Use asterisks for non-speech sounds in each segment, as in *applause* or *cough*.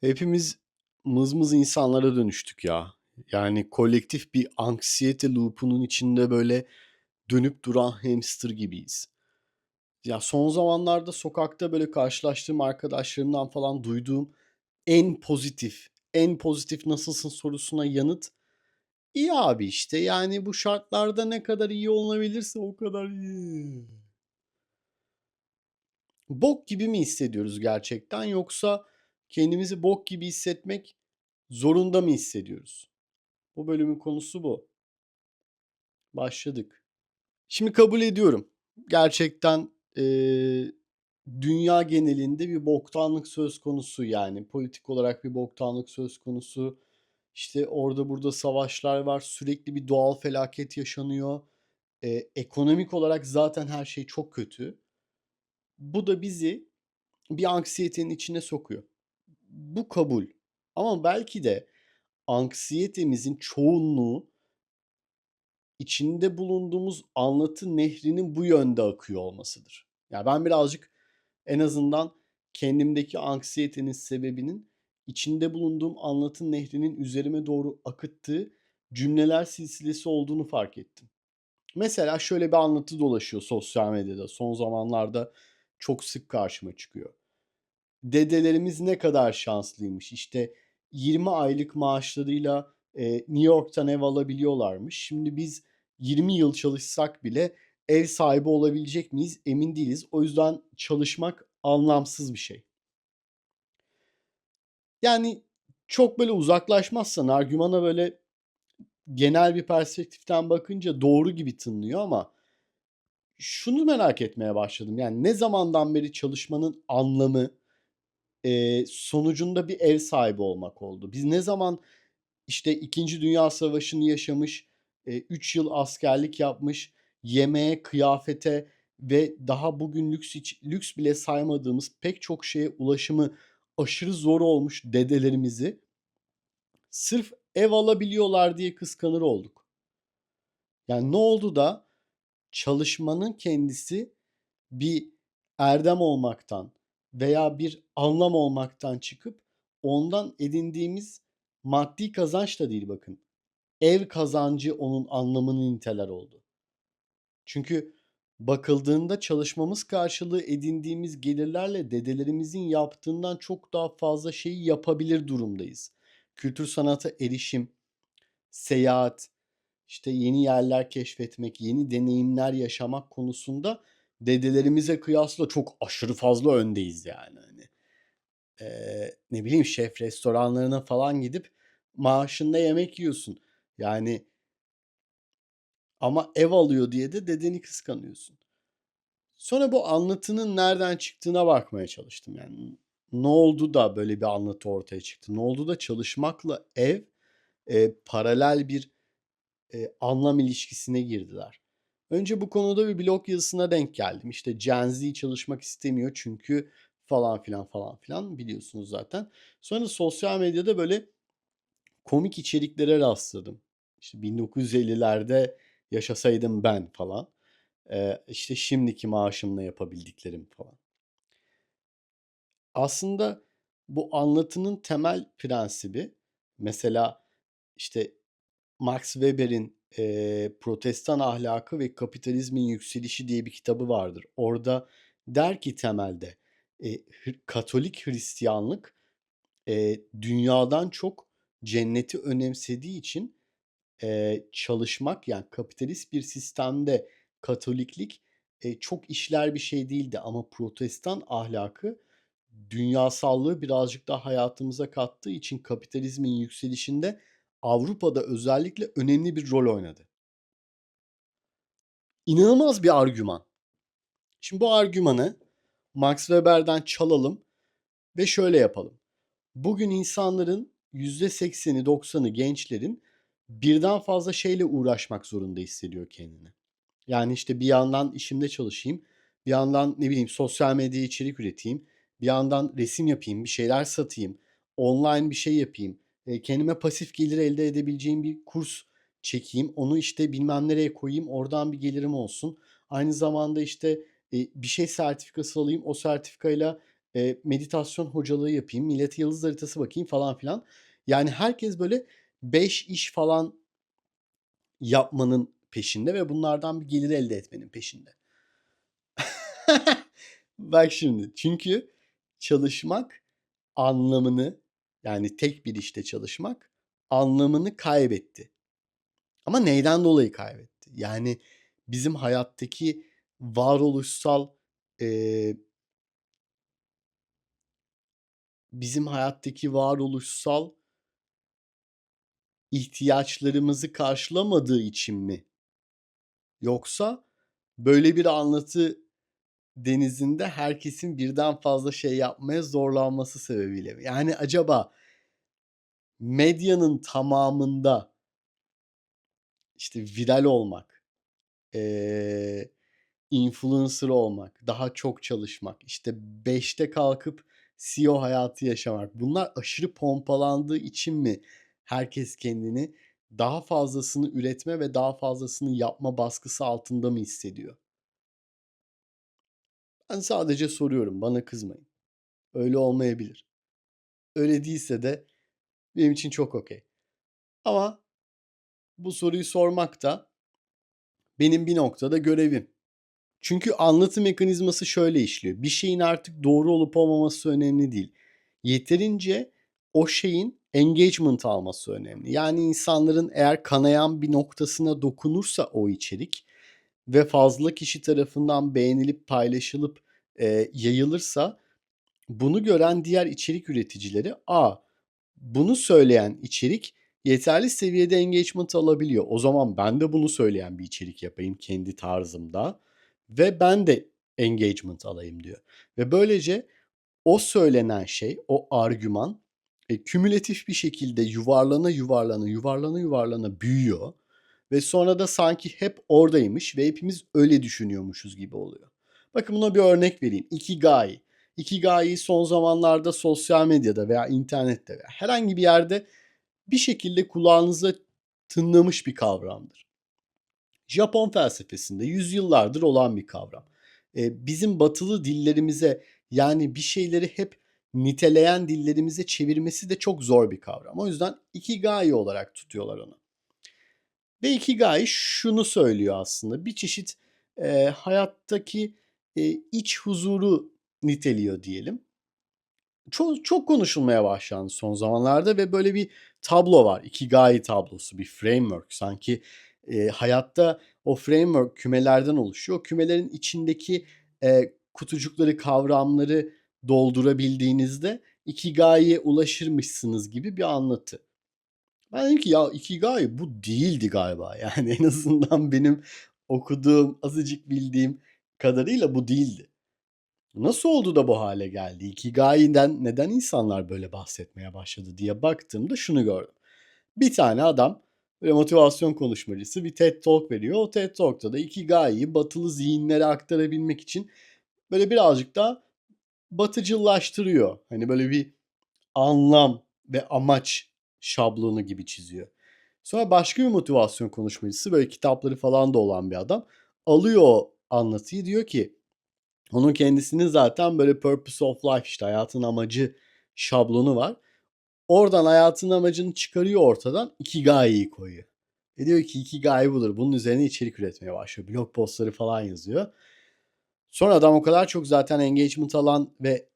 Hepimiz mızmız insanlara dönüştük ya. Yani kolektif bir anksiyete loop'unun içinde böyle dönüp duran hamster gibiyiz. Ya son zamanlarda sokakta böyle karşılaştığım arkadaşlarımdan falan duyduğum en pozitif, en pozitif nasılsın sorusuna yanıt iyi abi işte. Yani bu şartlarda ne kadar iyi olunabilirse o kadar iyi. Bok gibi mi hissediyoruz gerçekten yoksa kendimizi bok gibi hissetmek zorunda mı hissediyoruz? Bu bölümün konusu bu. Başladık. Şimdi kabul ediyorum. Gerçekten eee, dünya genelinde bir boktanlık söz konusu yani. Politik olarak bir boktanlık söz konusu. İşte orada burada savaşlar var. Sürekli bir doğal felaket yaşanıyor. Eee, ekonomik olarak zaten her şey çok kötü. Bu da bizi bir anksiyetenin içine sokuyor. Bu kabul. Ama belki de anksiyetemizin çoğunluğu içinde bulunduğumuz anlatı nehrinin bu yönde akıyor olmasıdır. Ya ben birazcık en azından kendimdeki anksiyetenin sebebinin içinde bulunduğum anlatı nehrinin üzerime doğru akıttığı cümleler silsilesi olduğunu fark ettim. Mesela şöyle bir anlatı dolaşıyor sosyal medyada. Son zamanlarda çok sık karşıma çıkıyor. Dedelerimiz ne kadar şanslıymış. İşte 20 aylık maaşlarıyla e, New York'tan ev alabiliyorlarmış. Şimdi biz 20 yıl çalışsak bile ev sahibi olabilecek miyiz emin değiliz. O yüzden çalışmak anlamsız bir şey. Yani çok böyle uzaklaşmazsan argümana böyle genel bir perspektiften bakınca doğru gibi tınlıyor ama şunu merak etmeye başladım. Yani ne zamandan beri çalışmanın anlamı e, sonucunda bir ev sahibi olmak oldu. Biz ne zaman işte 2. Dünya Savaşı'nı yaşamış, 3 yıl askerlik yapmış, yemeğe, kıyafete ve daha bugün lüks hiç, lüks bile saymadığımız pek çok şeye ulaşımı aşırı zor olmuş dedelerimizi sırf ev alabiliyorlar diye kıskanır olduk. Yani ne oldu da çalışmanın kendisi bir erdem olmaktan veya bir anlam olmaktan çıkıp ondan edindiğimiz maddi kazanç da değil bakın. Ev kazancı onun anlamını niteler oldu. Çünkü bakıldığında çalışmamız karşılığı edindiğimiz gelirlerle dedelerimizin yaptığından çok daha fazla şeyi yapabilir durumdayız. Kültür sanata erişim, seyahat, işte yeni yerler keşfetmek, yeni deneyimler yaşamak konusunda dedelerimize kıyasla çok aşırı fazla öndeyiz yani. Hani, ee, ne bileyim şef restoranlarına falan gidip maaşında yemek yiyorsun. Yani ama ev alıyor diye de dedeni kıskanıyorsun. Sonra bu anlatının nereden çıktığına bakmaya çalıştım. Yani ne oldu da böyle bir anlatı ortaya çıktı? Ne oldu da çalışmakla ev e, paralel bir e, anlam ilişkisine girdiler. Önce bu konuda bir blog yazısına denk geldim. İşte Gen Z çalışmak istemiyor çünkü falan filan falan filan biliyorsunuz zaten. Sonra sosyal medyada böyle komik içeriklere rastladım. İşte 1950'lerde yaşasaydım ben falan. Ee, işte şimdiki maaşımla yapabildiklerim falan. Aslında bu anlatının temel prensibi mesela işte Max Weber'in e, Protestan Ahlakı ve Kapitalizmin Yükselişi diye bir kitabı vardır. Orada der ki temelde e, Katolik Hristiyanlık e, dünyadan çok cenneti önemsediği için e, çalışmak yani kapitalist bir sistemde Katoliklik e, çok işler bir şey değildi ama Protestan ahlakı dünyasallığı birazcık daha hayatımıza kattığı için kapitalizmin yükselişinde Avrupa'da özellikle önemli bir rol oynadı. İnanılmaz bir argüman. Şimdi bu argümanı Max Weber'den çalalım ve şöyle yapalım. Bugün insanların %80'i 90'ı gençlerin birden fazla şeyle uğraşmak zorunda hissediyor kendini. Yani işte bir yandan işimde çalışayım, bir yandan ne bileyim sosyal medya içerik üreteyim, bir yandan resim yapayım, bir şeyler satayım, online bir şey yapayım, e, kendime pasif gelir elde edebileceğim bir kurs çekeyim, onu işte bilmem nereye koyayım, oradan bir gelirim olsun. Aynı zamanda işte e, bir şey sertifikası alayım, o sertifikayla eee, meditasyon hocalığı yapayım, millete yıldız haritası bakayım falan filan. Yani herkes böyle 5 iş falan yapmanın peşinde ve bunlardan bir gelir elde etmenin peşinde. *laughs* Bak şimdi çünkü çalışmak anlamını yani tek bir işte çalışmak anlamını kaybetti. Ama neyden dolayı kaybetti? Yani bizim hayattaki varoluşsal eee bizim hayattaki varoluşsal ihtiyaçlarımızı karşılamadığı için mi? Yoksa böyle bir anlatı denizinde herkesin birden fazla şey yapmaya zorlanması sebebiyle? Yani acaba medyanın tamamında işte viral olmak, eee, influencer olmak, daha çok çalışmak, işte 5'te kalkıp CEO hayatı yaşamak bunlar aşırı pompalandığı için mi herkes kendini daha fazlasını üretme ve daha fazlasını yapma baskısı altında mı hissediyor? Ben sadece soruyorum, bana kızmayın. Öyle olmayabilir. Öyle değilse de benim için çok okey. Ama bu soruyu sormak da benim bir noktada görevim. Çünkü anlatı mekanizması şöyle işliyor. Bir şeyin artık doğru olup olmaması önemli değil. Yeterince o şeyin engagement alması önemli. Yani insanların eğer kanayan bir noktasına dokunursa o içerik ve fazla kişi tarafından beğenilip paylaşılıp e, yayılırsa bunu gören diğer içerik üreticileri a bunu söyleyen içerik yeterli seviyede engagement alabiliyor. O zaman ben de bunu söyleyen bir içerik yapayım kendi tarzımda ve ben de engagement alayım diyor. Ve böylece o söylenen şey, o argüman e, kümülatif bir şekilde yuvarlana yuvarlana yuvarlana yuvarlana büyüyor ve sonra da sanki hep oradaymış ve hepimiz öyle düşünüyormuşuz gibi oluyor. Bakın buna bir örnek vereyim. Ikigai. Ikigai'yi son zamanlarda sosyal medyada veya internette veya herhangi bir yerde bir şekilde kulağınıza tınlamış bir kavramdır. Japon felsefesinde yüzyıllardır olan bir kavram. Ee, bizim batılı dillerimize yani bir şeyleri hep niteleyen dillerimize çevirmesi de çok zor bir kavram. O yüzden ikigai olarak tutuyorlar onu. Ve ikigai şunu söylüyor aslında. Bir çeşit e, hayattaki e, iç huzuru niteliyor diyelim. Çok, çok konuşulmaya başlandı son zamanlarda ve böyle bir tablo var. Ikigai tablosu, bir framework. Sanki e, hayatta o framework kümelerden oluşuyor. Kümelerin içindeki e, kutucukları, kavramları doldurabildiğinizde Ikigai'ye ulaşırmışsınız gibi bir anlatı. Ben dedim ki ya Ikigai bu değildi galiba. *laughs* Yani en azından benim okuduğum, azıcık bildiğim kadarıyla bu değildi. Nasıl oldu da bu hale geldi? Ikigai'den neden insanlar böyle bahsetmeye başladı diye baktığımda şunu gördüm. Bir tane adam böyle motivasyon konuşmacısı bir TED Talk veriyor. O TED Talk'ta da Ikigai'yi batılı zihinlere aktarabilmek için böyle birazcık daha batıcıllaştırıyor. Hani böyle bir anlam ve amaç şablonu gibi çiziyor. Sonra başka bir motivasyon konuşmacısı böyle kitapları falan da olan bir adam alıyor anlatıyı diyor ki onun kendisinin zaten böyle purpose of life işte hayatın amacı şablonu var. Oradan hayatın amacını çıkarıyor ortadan Ikigai'yi koyuyor. Ve diyor ki Ikigai budur. Bunun üzerine içerik üretmeye başlıyor. Blog postları falan yazıyor. Sonra adam o kadar çok zaten engagement alan ve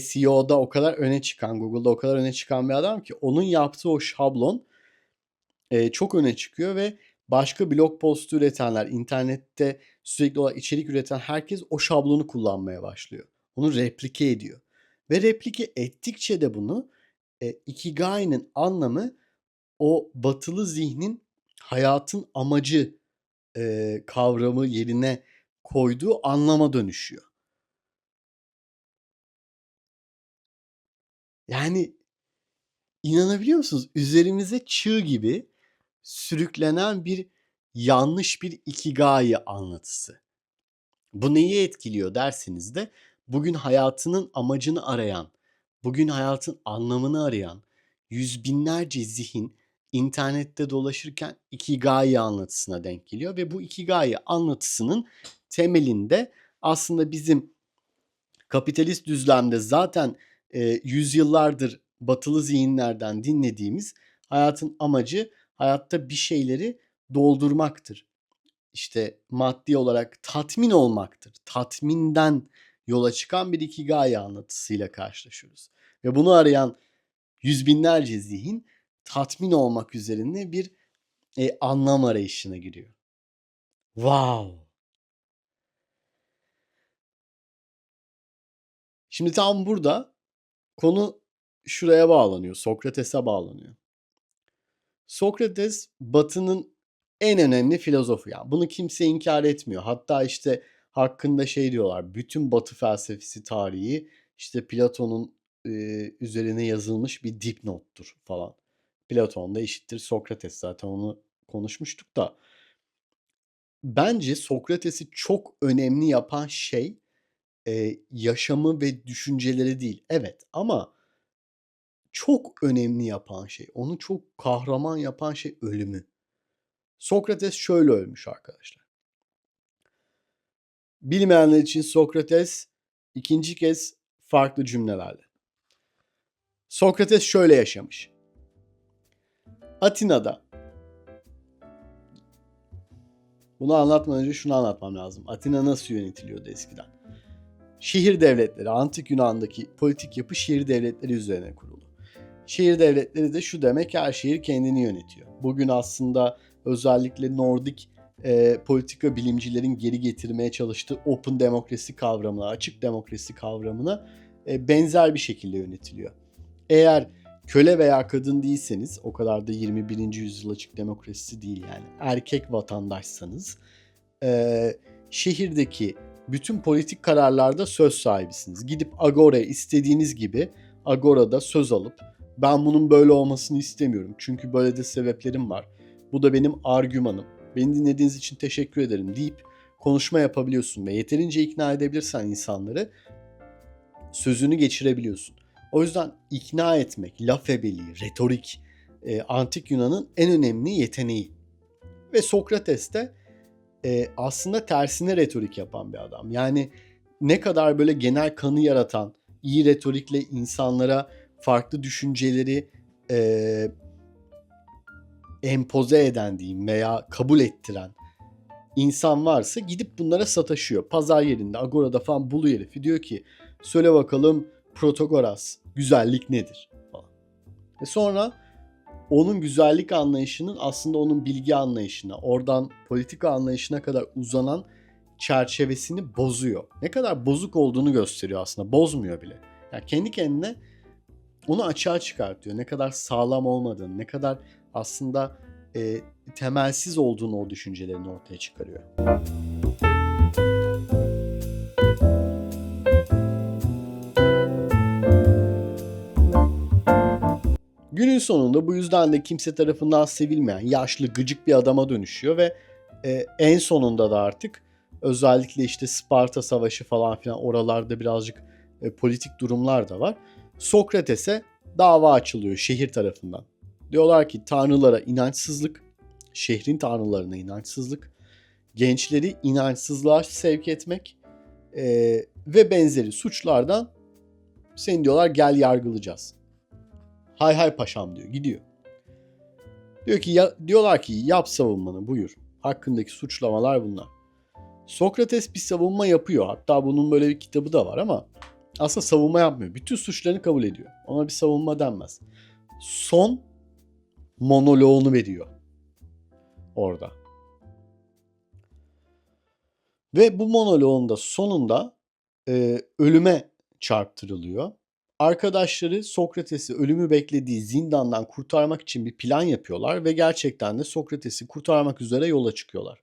SEO'da o kadar öne çıkan, Google'da o kadar öne çıkan bir adam ki onun yaptığı o şablon e, çok öne çıkıyor ve başka blog postu üretenler, internette sürekli olarak içerik üreten herkes o şablonu kullanmaya başlıyor. Onu replike ediyor. Ve replike ettikçe de bunu e, Ikigai'nin anlamı o batılı zihnin hayatın amacı e, kavramı yerine koyduğu anlama dönüşüyor. Yani inanabiliyor musunuz? Üzerimize çığ gibi sürüklenen bir yanlış bir ikigai anlatısı. Bu neyi etkiliyor derseniz de bugün hayatının amacını arayan, bugün hayatın anlamını arayan yüz binlerce zihin internette dolaşırken ikigai anlatısına denk geliyor ve bu ikigai anlatısının temelinde aslında bizim kapitalist düzlemde zaten e, yüzyıllardır batılı zihinlerden dinlediğimiz hayatın amacı hayatta bir şeyleri doldurmaktır. İşte maddi olarak tatmin olmaktır. Tatminden yola çıkan bir ikigai anlatısıyla karşılaşıyoruz. Ve bunu arayan yüz binlerce zihin tatmin olmak üzerine bir e, anlam arayışına giriyor. Wow! Şimdi tam burada konu şuraya bağlanıyor. Sokrates'e bağlanıyor. Sokrates Batı'nın en önemli filozofu ya. Bunu kimse inkar etmiyor. Hatta işte hakkında şey diyorlar. Bütün Batı felsefesi tarihi işte Platon'un e, üzerine yazılmış bir dipnottur falan. Platon da eşittir Sokrates zaten onu konuşmuştuk da. Bence Sokrates'i çok önemli yapan şey e, yaşamı ve düşünceleri değil. Evet ama çok önemli yapan şey, onu çok kahraman yapan şey ölümü. Sokrates şöyle ölmüş arkadaşlar. Bilmeyenler için Sokrates ikinci kez farklı cümlelerle. Sokrates şöyle yaşamış. Atina'da bunu anlatmadan önce şunu anlatmam lazım. Atina nasıl yönetiliyordu eskiden? Şehir devletleri, antik Yunan'daki politik yapı şehir devletleri üzerine kurulu. Şehir devletleri de şu demek her şehir kendini yönetiyor. Bugün aslında özellikle Nordik e, politika bilimcilerin geri getirmeye çalıştığı open demokrasi kavramına, açık demokrasi kavramına e, benzer bir şekilde yönetiliyor. Eğer köle veya kadın değilseniz, o kadar da 21. yüzyıl açık demokrasisi değil yani, erkek vatandaşsanız, e, şehirdeki bütün politik kararlarda söz sahibisiniz. Gidip Agora'ya istediğiniz gibi Agora'da söz alıp ben bunun böyle olmasını istemiyorum. Çünkü böyle de sebeplerim var. Bu da benim argümanım. Beni dinlediğiniz için teşekkür ederim deyip konuşma yapabiliyorsun ve yeterince ikna edebilirsen insanları sözünü geçirebiliyorsun. O yüzden ikna etmek, laf ebeliği, retorik, e, antik Yunan'ın en önemli yeteneği. Ve Sokrates de e, aslında tersine retorik yapan bir adam. Yani ne kadar böyle genel kanı yaratan, iyi retorikle insanlara farklı düşünceleri e, empoze eden diyeyim veya kabul ettiren insan varsa gidip bunlara sataşıyor. Pazar yerinde, Agora'da falan buluyor herifi. Diyor ki söyle bakalım Protagoras güzellik nedir? Falan. Ve sonra onun güzellik anlayışının aslında onun bilgi anlayışına, oradan politika anlayışına kadar uzanan çerçevesini bozuyor. Ne kadar bozuk olduğunu gösteriyor aslında. Bozmuyor bile. Yani kendi kendine onu açığa çıkartıyor. Ne kadar sağlam olmadığını, ne kadar aslında e, temelsiz olduğunu o düşüncelerini ortaya çıkarıyor. Günün sonunda bu yüzden de kimse tarafından sevilmeyen yaşlı gıcık bir adama dönüşüyor ve e, en sonunda da artık özellikle işte Sparta Savaşı falan filan oralarda birazcık e, politik durumlar da var. Sokrates'e dava açılıyor şehir tarafından. Diyorlar ki tanrılara inançsızlık, şehrin tanrılarına inançsızlık, gençleri inançsızlığa sevk etmek e, ve benzeri suçlardan seni diyorlar gel yargılayacağız. Hay hay paşam diyor gidiyor. Diyor ki ya, diyorlar ki yap savunmanı buyur. Hakkındaki suçlamalar bunlar. Sokrates bir savunma yapıyor. Hatta bunun böyle bir kitabı da var ama aslında savunma yapmıyor. Bütün suçlarını kabul ediyor. Ona bir savunma denmez. Son monoloğunu veriyor orada. Ve bu monoloğun da sonunda e, ölüme çarptırılıyor. Arkadaşları Sokrates'i ölümü beklediği zindandan kurtarmak için bir plan yapıyorlar ve gerçekten de Sokrates'i kurtarmak üzere yola çıkıyorlar.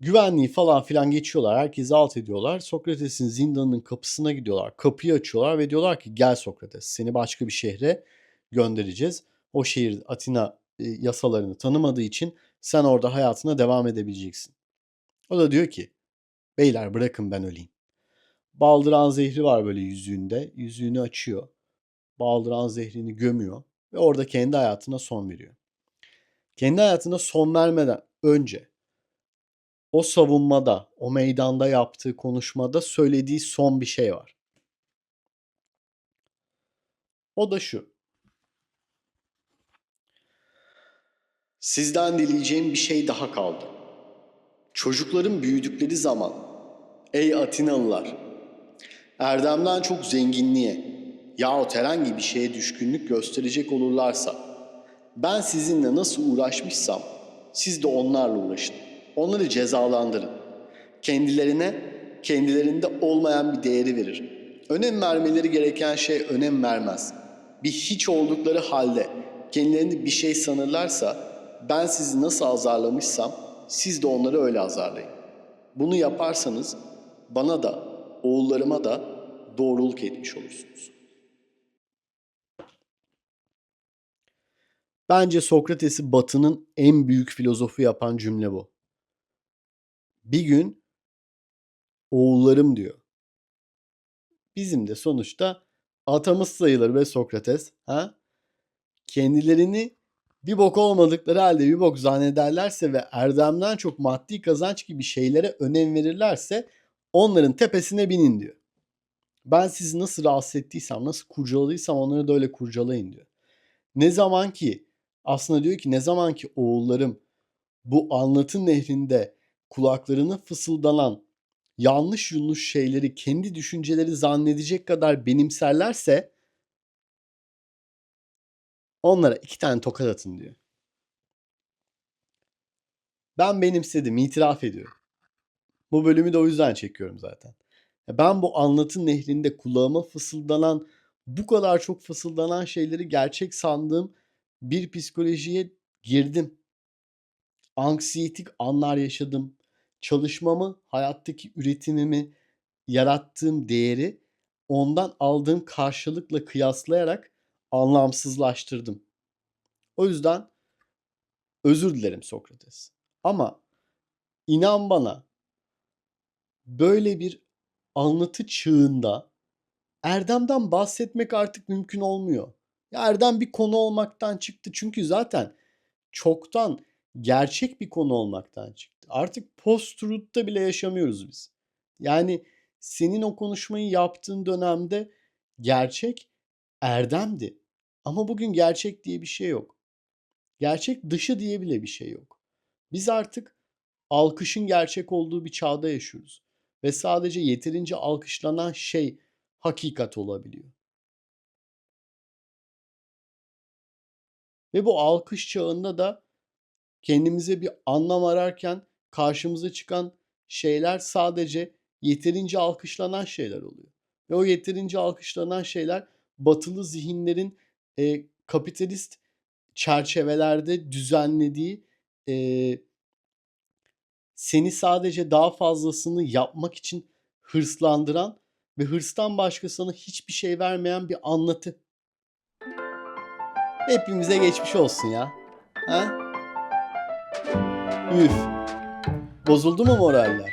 Güvenliği falan filan geçiyorlar. Herkesi alt ediyorlar. Sokrates'in zindanının kapısına gidiyorlar. Kapıyı açıyorlar ve diyorlar ki gel Sokrates seni başka bir şehre göndereceğiz. O şehir Atina e, yasalarını tanımadığı için sen orada hayatına devam edebileceksin. O da diyor ki beyler bırakın ben öleyim. Baldıran zehri var böyle yüzüğünde. Yüzüğünü açıyor. Baldıran zehrini gömüyor ve orada kendi hayatına son veriyor. Kendi hayatına son vermeden önce o savunmada, o meydanda yaptığı konuşmada söylediği son bir şey var. O da şu. Sizden dileyeceğim bir şey daha kaldı. Çocukların büyüdükleri zaman, ey Atinalılar, erdemden çok zenginliğe yahut herhangi bir şeye düşkünlük gösterecek olurlarsa, ben sizinle nasıl uğraşmışsam, siz de onlarla uğraşın. Onları cezalandırın. Kendilerine, kendilerinde olmayan bir değeri verir. Önem vermeleri gereken şey önem vermez. Bir hiç oldukları halde kendilerini bir şey sanırlarsa, ben sizi nasıl azarlamışsam, siz de onları öyle azarlayın. Bunu yaparsanız bana da, oğullarıma da doğruluk etmiş olursunuz. Bence Sokrates'i Batı'nın en büyük filozofu yapan cümle bu. Bir gün oğullarım diyor. Bizim de sonuçta atamız sayılır ve Sokrates. Ha? Kendilerini bir bok olmadıkları halde bir bok zannederlerse ve erdemden çok maddi kazanç gibi şeylere önem verirlerse onların tepesine binin diyor. Ben sizi nasıl rahatsız ettiysem, nasıl kurcaladıysam onları da öyle kurcalayın diyor. Ne zaman ki aslında diyor ki ne zaman ki oğullarım bu anlatı nehrinde kulaklarına fısıldanan yanlış yanlış şeyleri kendi düşünceleri zannedecek kadar benimserlerse onlara iki tane tokat atın diyor. Ben benimsedim, itiraf ediyorum. Bu bölümü de o yüzden çekiyorum zaten. Ben bu anlatı nehrinde kulağıma fısıldanan, bu kadar çok fısıldanan şeyleri gerçek sandığım bir psikolojiye girdim. Anksiyetik anlar yaşadım. Çalışmamı, hayattaki üretimimi, yarattığım değeri ondan aldığım karşılıkla kıyaslayarak anlamsızlaştırdım. O yüzden özür dilerim Sokrates. Ama inan bana böyle bir anlatı çığında erdemden bahsetmek artık mümkün olmuyor. Erdem bir konu olmaktan çıktı. Çünkü zaten çoktan gerçek bir konu olmaktan çıktı. Artık post-truth'ta bile yaşamıyoruz biz. Yani senin o konuşmayı yaptığın dönemde gerçek erdemdi. Ama bugün gerçek diye bir şey yok. Gerçek dışı diye bile bir şey yok. Biz artık alkışın gerçek olduğu bir çağda yaşıyoruz. Ve sadece yeterince alkışlanan şey hakikat olabiliyor. Ve bu alkış çağında da kendimize bir anlam ararken karşımıza çıkan şeyler sadece yeterince alkışlanan şeyler oluyor. Ve o yeterince alkışlanan şeyler batılı zihinlerin e, kapitalist çerçevelerde düzenlediği e, seni sadece daha fazlasını yapmak için hırslandıran ve hırstan başka sana hiçbir şey vermeyen bir anlatı. Hepimize geçmiş olsun ya. Ha? Üf. Bozuldu mu moraller?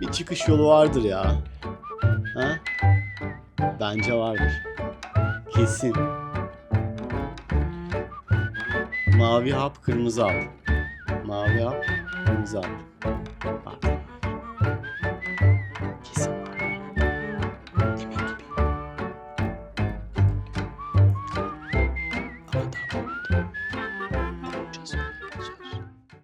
Bir çıkış yolu vardır ya. Ha? Bence vardır. Kesin. Mavi hap, kırmızı hap. Mavi hap, kırmızı hap.